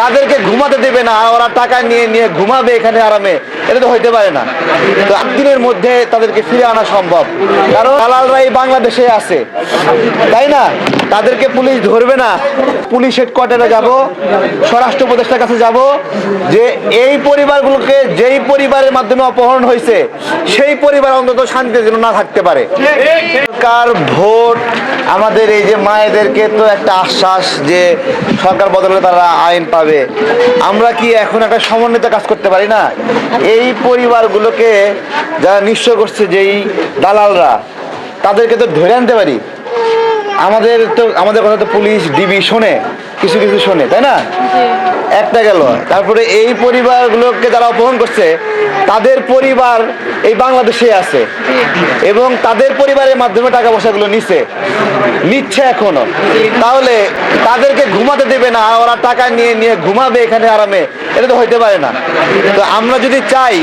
তাদেরকে ঘুমাতে দেবে না ওরা টাকা নিয়ে নিয়ে ঘুমাবে এখানে আরামে, এটা তো হইতে পারে না। তো একদিনের মধ্যে তাদেরকে ফিরে আনা সম্ভব। কারণ দালালরা এই বাংলাদেশে আছে, তাই না? তাদেরকে পুলিশ ধরবে না। পুলিশ হেডকোয়ার্টারে যাব, স্বরাষ্ট্র উপদেষ্টার কাছে যাব, যে এই পরিবারগুলোকে যেই পরিবারের মাধ্যমে অপহরণ হয়েছে, সেই পরিবার অন্তত শান্তিতে যেন না থাকতে পারে। সরকার, ভোট, আমাদের এই যে মায়েদেরকে তো একটা আশ্বাস যে সরকার বদলে তারা আইন পাবে। আমরা কি এখন একটা সমন্বিত কাজ করতে পারি না? এই পরিবারগুলোকে যারা নিঃস্ব করছে, যেই দালালরা, তাদেরকে তো ধরে আনতে পারি। আমাদের তো আমাদের কথা তো পুলিশ ডিবি শোনে। কিছু কিছু শোনে তাই না? একটা গেল। তারপরে এই পরিবারগুলোকে যারা অপহরণ করছে তাদের পরিবার এই বাংলাদেশে আছে। এবং তাদের পরিবারের মাধ্যমে টাকা পয়সাগুলো নিচ্ছে নিচ্ছে এখনও তাহলে তাদেরকে ঘুমাতে দেবে না ওরা টাকা নিয়ে নিয়ে ঘুমাবে এখানে আরামে। এটা তো হইতে পারে না। তো আমরা যদি চাই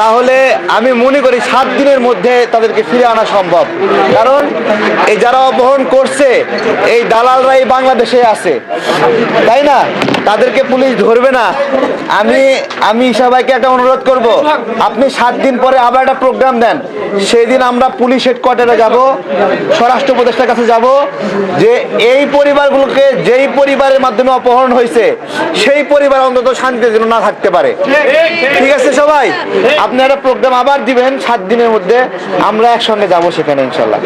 তাহলে আমি মনে করি সাত দিনের মধ্যে তাদেরকে ফিরে আনা সম্ভব। কারণ এই যারা অপহরণ করছে এই দালালরা এই বাংলাদেশে আছে। তাই না? তাদেরকে পুলিশ ধরবে না। আমি আমি সবাইকে একটা অনুরোধ করব। আপনি সাত দিন পরে আবার একটা প্রোগ্রাম দেন। সেই দিন আমরা পুলিশ হেডকোয়ার্টারে যাব, স্বরাষ্ট্র উপদেষ্টার কাছে যাব, যে এই পরিবারগুলোকে যেই পরিবারের মাধ্যমে অপহরণ হয়েছে, সেই পরিবার অন্তত শান্তিতে যেন না থাকতে পারে। ঠিক আছে সবাই? আপনি একটা প্রোগ্রাম আবার দিবেন, সাত দিনের মধ্যে আমরা একসঙ্গে যাব সেখানে, ইনশাল্লাহ।